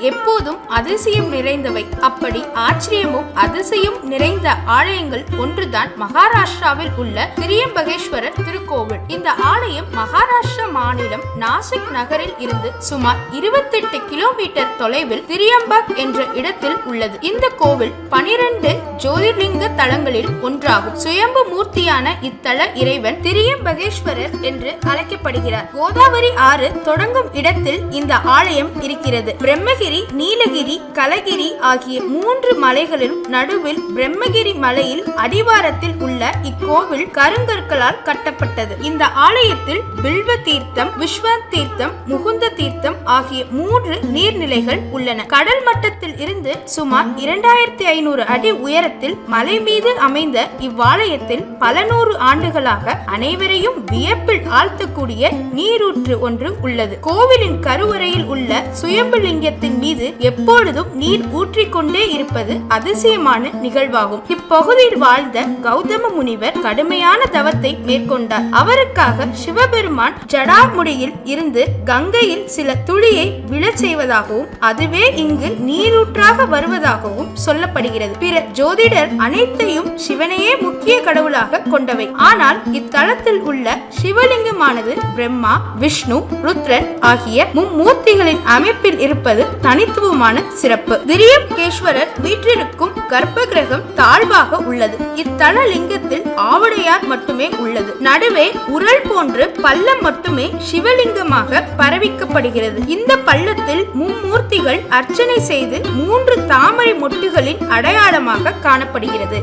எப்போதும் அதிசயம் நிறைந்தவை. அப்படி ஆச்சரியமும் அதிசயம் நிறைந்த ஆலயங்கள் ஒன்றுதான் மகாராஷ்டிராவில் உள்ள திரியம்பகேஸ்வரர் திருக்கோவில். இந்த ஆலயம் மகாராஷ்டிரா மாநிலம் நாசிக் நகரில் இருந்து சுமார் 28 கிலோமீட்டர் தொலைவில் திரியம்பக் என்ற இடத்தில் உள்ளது. இந்த கோவில் பனிரெண்டு ஜோதிர்லிங்க தலங்களில் ஒன்றாகும். சுயம்பு மூர்த்தியான இத்தல இறைவன் திரியம்பகேஸ்வரர் என்று அழைக்கப்படுகிறார். கோதாவரி ஆறு தொடங்கும் இடத்தில் இந்த ஆலயம் இருக்கிறது. பிரம்மகிரி நீலகிரி கலகிரி ஆகிய மூன்று மலைகளிலும் நடுவில் பிரம்மகிரி மலையில் அடிவாரத்தில் உள்ள இக்கோவில் கருங்கற்களால் கட்டப்பட்டது. இந்த ஆலயத்தில் பில்வ தீர்த்தம் விஸ்வ தீர்த்தம் முகுந்த தீர்த்தம் ஆகிய மூன்று நீர்நிலைகள் உள்ளன. கடல் மட்டத்தில் இருந்து சுமார் இரண்டாயிரத்தி ஐநூறு அடி உயரத்தில் மலை மீது அமைந்த இவ்வாலயத்தில் பல நூறு ஆண்டுகளாக அனைவரையும் வியப்பில் ஆழ்த்தக்கூடிய நீரூற்று ஒன்று உள்ளது. கோவிலின் கருவறையில் உள்ள சுயம்புலிங்கத்தின் அதன் மீது எப்பொழுதும் நீர் ஊற்றிக்கொண்டே இருப்பது அதிசயமான நிகழ்வாகும். இப்பகுதியில் வாழ்ந்த கௌதம முனிவர் கடுமையான தவத்தை மேற்கொண்டார். அவருக்காக சிவபெருமான் ஜடாமுடியில் இருந்து கங்கையில் சில துளியை விழச் செய்வதாகவும் அதுவே இங்கு நீரூற்றாக வருவதாகவும் சொல்லப்படுகிறது. பிற ஜோதிடர் அனைத்தையும் சிவனையே முக்கிய கடவுளாக கொண்டவை. ஆனால் இத்தலத்தில் உள்ள சிவலிங்கமானது பிரம்மா விஷ்ணு ருத்ரன் ஆகிய மும்மூர்த்திகளின் அமைப்பில் இருப்பது தனித்துவமான சிறப்பு. திரியம்பகேஸ்வரர் வீற்றிருக்கும் கர்ப்ப கிரகம் தாழ்வாக உள்ளது. இத்தல லிங்கத்தில் ஆவடையார் மட்டுமே உள்ளது. நடுவே உரல் போன்று பள்ளம் மட்டுமே சிவலிங்கமாக பரவிக்கப்படுகிறது. இந்த பள்ளத்தில் மும்மூர்த்திகள் அர்ச்சனை செய்து மூன்று தாமரை மொட்டுகளின் அடையாளமாக காணப்படுகிறது.